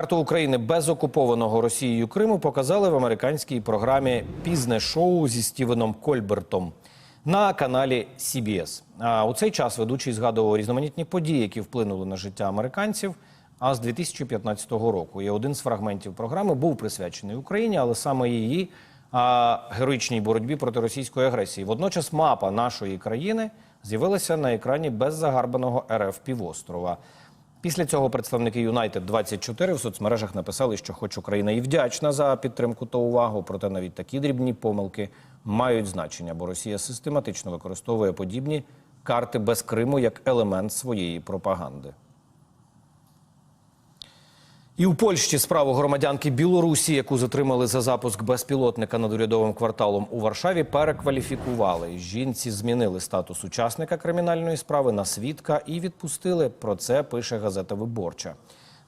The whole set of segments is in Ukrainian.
Карту України без окупованого Росією Криму показали в американській програмі Пізне шоу зі Стівеном Кольбертом на каналі CBS. А у цей час ведучий згадував різноманітні події, які вплинули на життя американців. А з 2015 року і один з фрагментів програми був присвячений Україні, але саме її а, героїчній боротьбі проти російської агресії. Водночас мапа нашої країни з'явилася на екрані беззагарбаного РФ півострова. Після цього представники Юнайтед 24 в соцмережах написали, що хоч Україна і вдячна за підтримку та увагу, проте навіть такі дрібні помилки мають значення, бо Росія систематично використовує подібні карти без Криму як елемент своєї пропаганди. І у Польщі справу громадянки Білорусі, яку затримали за запуск безпілотника над урядовим кварталом у Варшаві, перекваліфікували. Жінці змінили статус учасника кримінальної справи на свідка і відпустили. Про це пише газета Виборча.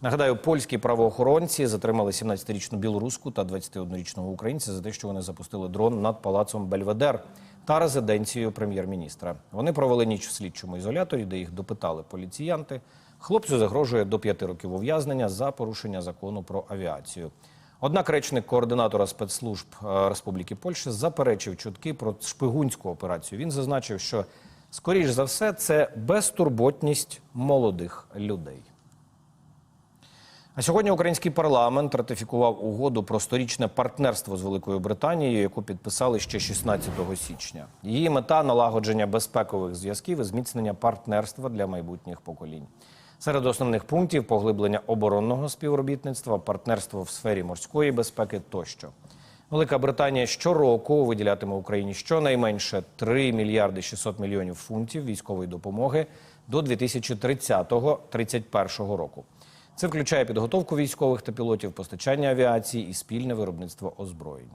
Нагадаю, польські правоохоронці затримали 17-річну білоруску та 21-річного українця за те, що вони запустили дрон над палацом Бельведер та резиденцією прем'єр-міністра. Вони провели ніч в слідчому ізоляторі, де їх допитали поліціянти. Хлопцю загрожує до п'яти років ув'язнення за порушення закону про авіацію. Однак речник координатора спецслужб е, Республіки Польща заперечив чутки про шпигунську операцію. Він зазначив, що скоріш за все це безтурботність молодих людей. А сьогодні український парламент ратифікував угоду про сторічне партнерство з Великою Британією, яку підписали ще 16 січня. Її мета налагодження безпекових зв'язків і зміцнення партнерства для майбутніх поколінь. Серед основних пунктів поглиблення оборонного співробітництва, партнерство в сфері морської безпеки тощо. Велика Британія щороку виділятиме Україні щонайменше 3 мільярди 600 мільйонів фунтів військової допомоги до 2030-31 року. Це включає підготовку військових та пілотів, постачання авіації і спільне виробництво озброєнь.